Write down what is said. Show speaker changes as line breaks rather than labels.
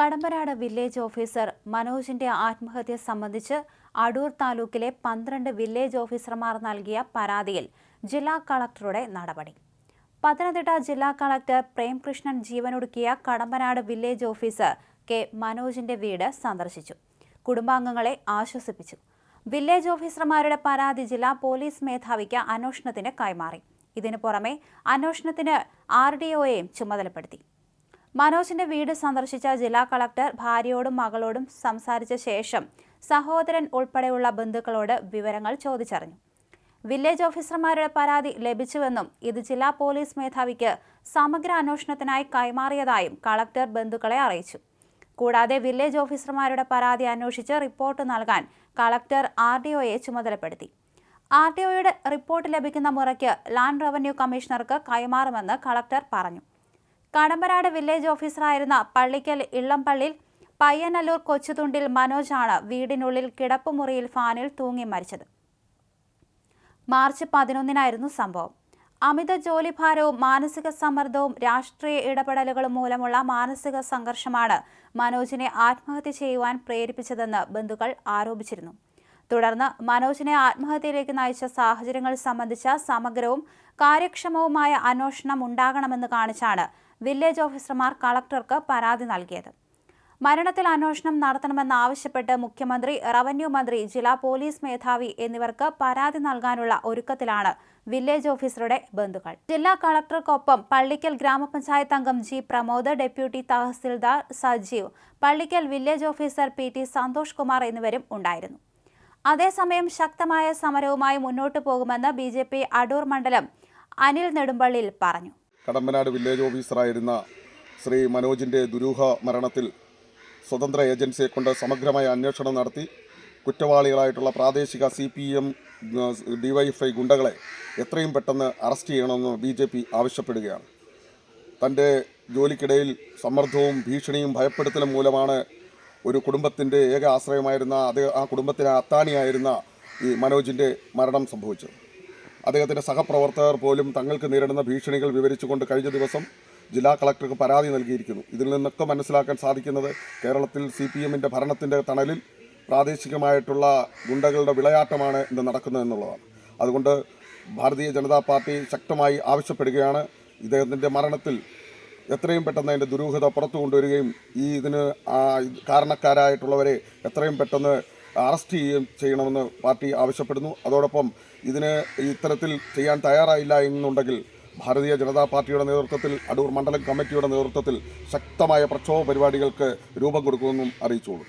Kadampanad village officer മനോജിന്റെ ആത്മഹത്യ സംബന്ധിച്ച് അടൂർ താലൂക്കിലെ പന്ത്രണ്ട് വില്ലേജ് ഓഫീസർമാർ നൽകിയ പരാതിയിൽ ജില്ലാ കളക്ടറുടെ നടപടി. പത്തനംതിട്ട ജില്ലാ കളക്ടർ പ്രേംകൃഷ്ണൻ ജീവനൊടുക്കിയ കടമ്പനാട് വില്ലേജ് ഓഫീസർ കെ മനോജിന്റെ വീട് സന്ദർശിച്ചു. കുടുംബാംഗങ്ങളെ ആശ്വസിപ്പിച്ചു. വില്ലേജ് ഓഫീസർമാരുടെ പരാതി ജില്ലാ പോലീസ് മേധാവിക്ക് അന്വേഷണത്തിന് കൈമാറി. ഇതിനു പുറമെ അന്വേഷണത്തിന് ആർ ഡി ഒയെയും ചുമതലപ്പെടുത്തി. മനോജിന്റെ വീട് സന്ദർശിച്ച ജില്ലാ കളക്ടർ ഭാര്യയോടും മകളോടും സംസാരിച്ച ശേഷം സഹോദരൻ ഉൾപ്പെടെയുള്ള ബന്ധുക്കളോട് വിവരങ്ങൾ ചോദിച്ചറിഞ്ഞു. വില്ലേജ് ഓഫീസർമാരുടെ പരാതി ലഭിച്ചുവെന്നും ഇത് ജില്ലാ പോലീസ് മേധാവിക്ക് സമഗ്ര അന്വേഷണത്തിനായി കൈമാറിയതായും കളക്ടർ ബന്ധുക്കളെ അറിയിച്ചു. കൂടാതെ വില്ലേജ് ഓഫീസർമാരുടെ പരാതി അന്വേഷിച്ച് റിപ്പോർട്ട് നൽകാൻ കളക്ടർ ആർ ഡി ഒയെ ചുമതലപ്പെടുത്തി. ആർ ഡി ഒയുടെ റിപ്പോർട്ട് ലഭിക്കുന്ന മുറയ്ക്ക് ലാൻഡ് റവന്യൂ കമ്മീഷണർക്ക് കൈമാറുമെന്ന് കളക്ടർ പറഞ്ഞു. കടമ്പനാട് വില്ലേജ് ഓഫീസറായിരുന്ന പള്ളിക്കൽ ഇള്ളംപള്ളിയിൽ പയ്യനല്ലൂർ കൊച്ചുതുണ്ടിൽ മനോജാണ് വീടിനുള്ളിൽ കിടപ്പുമുറിയിൽ ഫാനിൽ തൂങ്ങി മരിച്ചത്. മാർച്ച് പതിനൊന്നിനായിരുന്നു സംഭവം. അമിത ജോലിഭാരവും മാനസിക സമ്മർദ്ദവും രാഷ്ട്രീയ ഇടപെടലുകളും മൂലമുള്ള മാനസിക സംഘർഷമാണ് മനോജിനെ ആത്മഹത്യ ചെയ്യുവാൻ പ്രേരിപ്പിച്ചതെന്ന് ബന്ധുക്കൾ ആരോപിച്ചിരുന്നു. തുടർന്ന് മനോജിനെ ആത്മഹത്യയിലേക്ക് നയിച്ച സാഹചര്യങ്ങൾ സംബന്ധിച്ച സമഗ്രവും കാര്യക്ഷമവുമായ അന്വേഷണം ഉണ്ടാകണമെന്ന് കാണിച്ചാണ് വില്ലേജ് ഓഫീസർമാർ കളക്ടർക്ക് പരാതി നൽകിയത്. മരണത്തിൽ അന്വേഷണം നടത്തണമെന്നാവശ്യപ്പെട്ട് മുഖ്യമന്ത്രി റവന്യൂ മന്ത്രി ജില്ലാ പോലീസ് മേധാവി എന്നിവർക്ക് പരാതി നൽകാനുള്ള ഒരുക്കത്തിലാണ് വില്ലേജ് ഓഫീസറുടെ ബന്ധുക്കൾ. ജില്ലാ കളക്ടർക്കൊപ്പം പള്ളിക്കൽ ഗ്രാമപഞ്ചായത്ത് അംഗം G Pramod deputy tahsildar Sajeev Pallikkal village officer P T Santhosh Kumar എന്നിവരും ഉണ്ടായിരുന്നു. അതേസമയം ശക്തമായ സമരവുമായി മുന്നോട്ടു പോകുമെന്ന് ബി ജെ പി അടൂർ മണ്ഡലം അനിൽ നെടുമ്പള്ളിയിൽ പറഞ്ഞു.
കടമ്പനാട് വില്ലേജ് ഓഫീസറായിരുന്ന ശ്രീ മനോജിന്റെ ദുരൂഹ മരണത്തിൽ സ്വതന്ത്ര ഏജൻസിയെ കൊണ്ട് സമഗ്രമായ അന്വേഷണം നടത്തി കുറ്റവാളികളായിട്ടുള്ള പ്രാദേശിക സി പി എം ഡിവൈഎഫ്ഐ ഗുണ്ടകളെ എത്രയും പെട്ടെന്ന് അറസ്റ്റ് ചെയ്യണമെന്ന് ബി ജെ പി ആവശ്യപ്പെടുകയാണ്. തന്റെ ജോലിക്കിടയിൽ സമ്മർദ്ദവും ഭീഷണിയും ഭയപ്പെടുത്തലും മൂലമാണ് ഒരു കുടുംബത്തിന്റെ ഏക ആശ്രയമായിരുന്ന അത് ആ കുടുംബത്തിന് അത്താണിയായിരുന്ന ഈ മനോജിന്റെ മരണം സംഭവിച്ചു അദ്ദേഹത്തിന്റെ സഹപ്രവർത്തകർ പോലും തങ്ങൾക്ക് നേരിടുന്ന ഭീഷണികൾ വിവരിച്ചുകൊണ്ട് കഴിഞ്ഞ ദിവസം ജില്ലാ കളക്ടർക്ക് പരാതി നൽകിയിരിക്കുന്നു. ഇതിൽ നിന്നൊക്കെ മനസ്സിലാക്കാൻ സാധിക്കുന്നത് കേരളത്തിൽ സി പി എമ്മിന്റെ ഭരണത്തിന്റെ തണലിൽ പ്രാദേശികമായിട്ടുള്ള ഗുണ്ടകളുടെ വിളയാട്ടമാണ് ഇന്ന് നടക്കുന്നത് എന്നുള്ളതാണ്. അതുകൊണ്ട് ഭാരതീയ ജനതാ പാർട്ടി ശക്തമായി ആവശ്യപ്പെടുകയാണ്. ഇദ്ദേഹത്തിന്റെ മരണത്തിൽ എത്രയും പെട്ടെന്ന് അതിന്റെ ദുരൂഹത പുറത്തു കൊണ്ടുവരികയും ഈ ഇതിന് കാരണക്കാരായിട്ടുള്ളവരെ എത്രയും പെട്ടെന്ന് അറസ്റ്റ് ചെയ്യുകയും ചെയ്യണമെന്ന് പാർട്ടി ആവശ്യപ്പെടുന്നു. അതോടൊപ്പം ഇതിന് ഇത്തരത്തിൽ ചെയ്യാൻ തയ്യാറായില്ല എന്നുണ്ടെങ്കിൽ ഭാരതീയ ജനതാ പാർട്ടിയുടെ നേതൃത്വത്തിൽ അടൂർ മണ്ഡലം കമ്മിറ്റിയുടെ നേതൃത്വത്തിൽ ശക്തമായ പ്രക്ഷോഭ പരിപാടികൾക്ക് രൂപം കൊടുക്കുമെന്നും അറിയിച്ചോളൂ